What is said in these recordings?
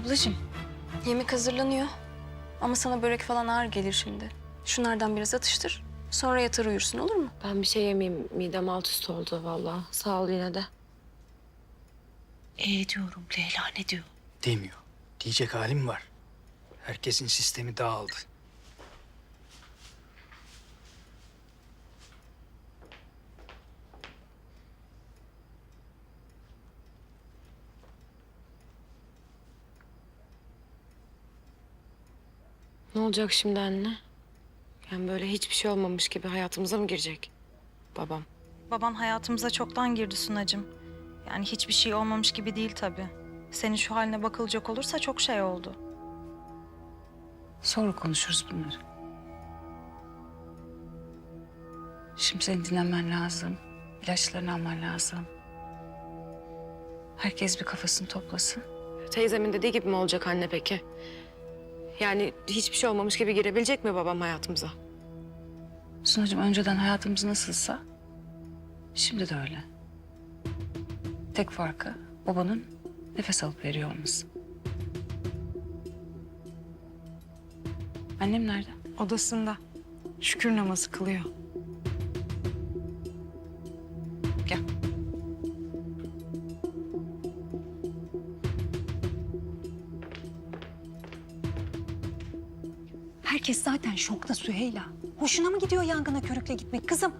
Ablacığım, yemek hazırlanıyor. Ama sana börek falan ağır gelir şimdi. Şunlardan biraz atıştır. Sonra yatar uyursun olur mu? Ben bir şey yemeyeyim. Midem alt üst oldu vallahi. Sağ ol yine de. E diyorum Leyla ne diyor? Demiyor. Diyecek halim var. Herkesin sistemi dağıldı. Ne olacak şimdi anne? Yani böyle hiçbir şey olmamış gibi hayatımıza mı girecek babam? Baban hayatımıza çoktan girdi Sunacığım. Yani hiçbir şey olmamış gibi değil tabii. Senin şu haline bakılacak olursa çok şey oldu. Sonra konuşuruz bunları. Şimdi senin dinlenmen lazım. İlaçlarını alman lazım. Herkes bir kafasını toplasın. Teyzemin dediği gibi mi olacak anne peki? Yani hiçbir şey olmamış gibi girebilecek mi babam hayatımıza? Sunacığım önceden hayatımız nasılsa şimdi de öyle. Tek farkı babanın nefes alıp veriyor olması. Annem nerede? Odasında. Şükür namazı kılıyor. Herkes zaten şokta Süheyla. Hoşuna mı gidiyor yangına körükle gitmek kızım?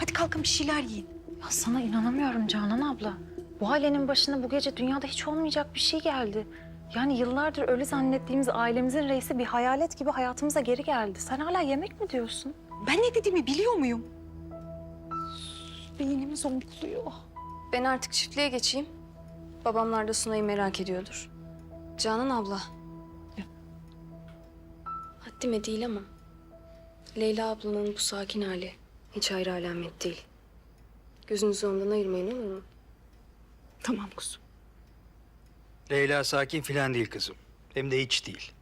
Hadi kalkın bir şeyler yiyin. Ya sana inanamıyorum Canan abla. Bu ailenin başına bu gece dünyada hiç olmayacak bir şey geldi. Yani yıllardır ölü zannettiğimiz ailemizin reisi bir hayalet gibi hayatımıza geri geldi. Sen hala yemek mi diyorsun? Ben ne dediğimi biliyor muyum? Beynimi zonkluyor. Ben artık çiftliğe geçeyim. Babamlar da Sunay'ı merak ediyordur. Canan abla. Haddime değil ama. Leyla ablanın bu sakin hali hiç ayrı alamet değil. Gözünüzü ondan ayırmayın olur mu? Tamam kuzum. Leyla sakin filan değil kızım. Hem de hiç değil.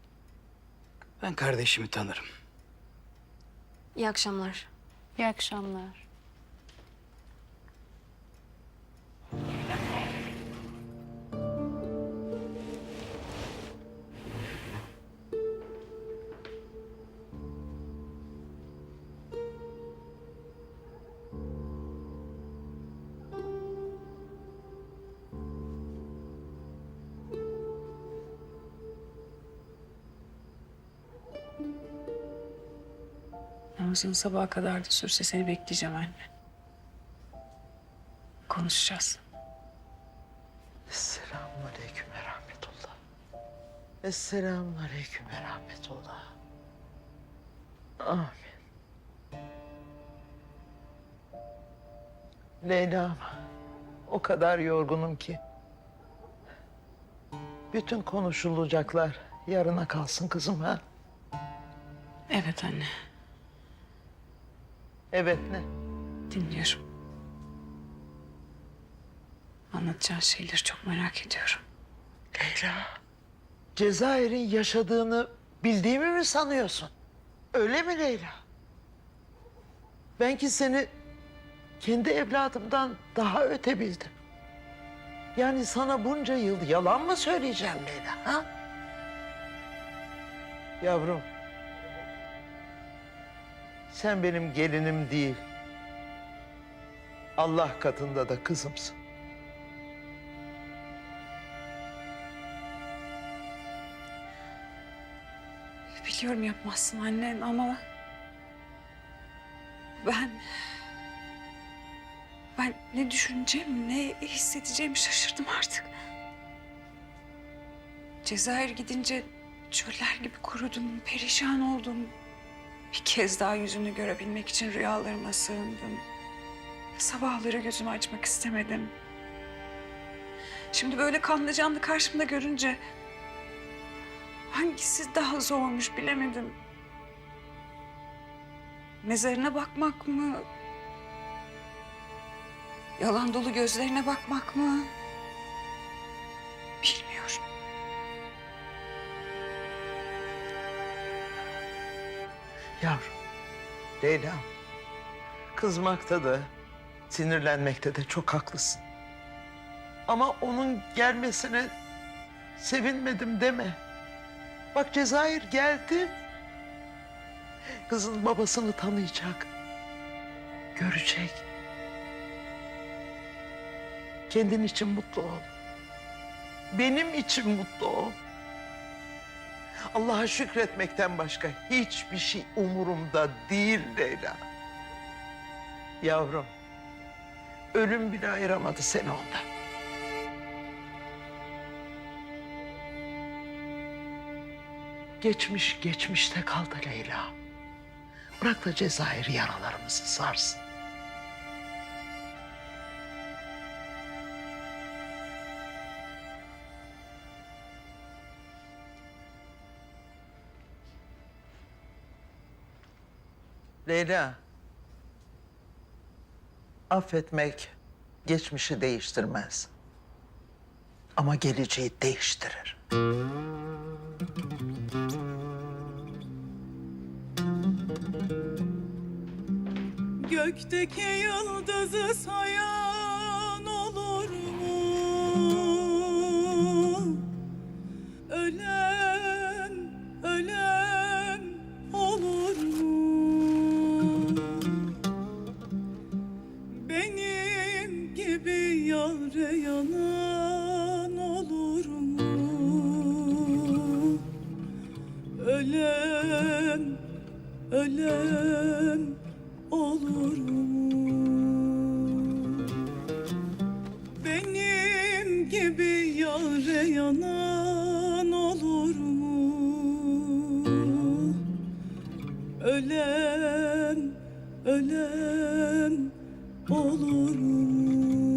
Ben kardeşimi tanırım. İyi akşamlar. İyi akşamlar. Namazın sabaha kadar da sürse seni bekleyeceğim anne. Konuşacağız. Esselamun aleyküm ve rahmetullah. Esselamun aleyküm ve rahmetullah. Amin. Leyla'm, o kadar yorgunum ki. Bütün konuşulacaklar yarına kalsın kızım ha. Evet anne, Evet ne? dinliyorum. Anlatacağın şeyleri çok merak ediyorum. Leyla. Cezayir'in yaşadığını bildiğimi mi sanıyorsun? Öyle mi Leyla? Ben ki seni kendi evladımdan daha öte bildim. Yani sana bunca yıl yalan mı söyleyeceğim Leyla? Ha? Yavrum. Sen benim gelinim değil. Allah katında da kızımsın. Biliyorum yapmazsın anne ama... Ben... Ben ne düşüneceğim, ne hissedeceğimi şaşırdım artık. Cezayir gidince çöller gibi kurudum, perişan oldum. Bir kez daha yüzünü görebilmek için rüyalarıma sığındım. Sabahları gözümü açmak istemedim. Şimdi böyle kanlı canlı karşımda görünce... Hangisi daha zormuş bilemedim. Mezarına bakmak mı? Yalan dolu gözlerine bakmak mı? Yavrum, Leyla. Kızmakta da, sinirlenmekte de çok haklısın. Ama onun gelmesine Sevinmedim deme. Bak Cezayir geldi. Kızın babasını tanıyacak. Görecek. Kendin için mutlu ol. Benim için mutlu ol. Allah'a şükretmekten başka hiçbir şey umurumda değil Leyla. Yavrum, ölüm bile ayıramadı seni ondan. Geçmiş geçmişte kaldı Leyla. Bırak da Cezayir yaralarımızı sarsın. Leyla. Affetmek geçmişi değiştirmez. Ama geleceği değiştirir. Gökteki yıldızı sayan ölen olur mu? Benim gibi yâre yanan olur mu? Ölen, ölen olur mu?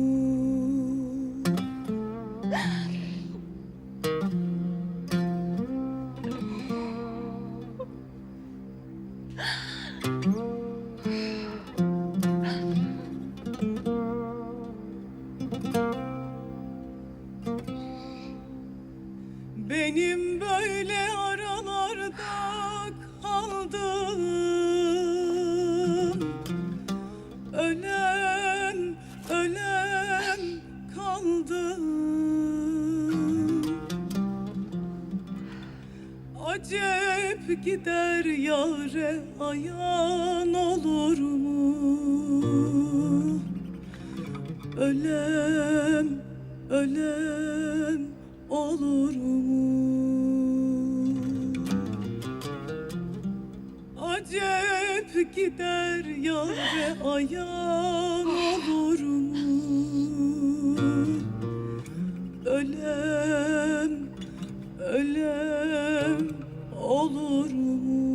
Benim böyle aralarda kaldım Ölen, ölen kaldım Acep gider yare ayan olur mu? Ölen, ölen olur mu? Gider yare ayan olur mu? Ölen, ölen olur mu?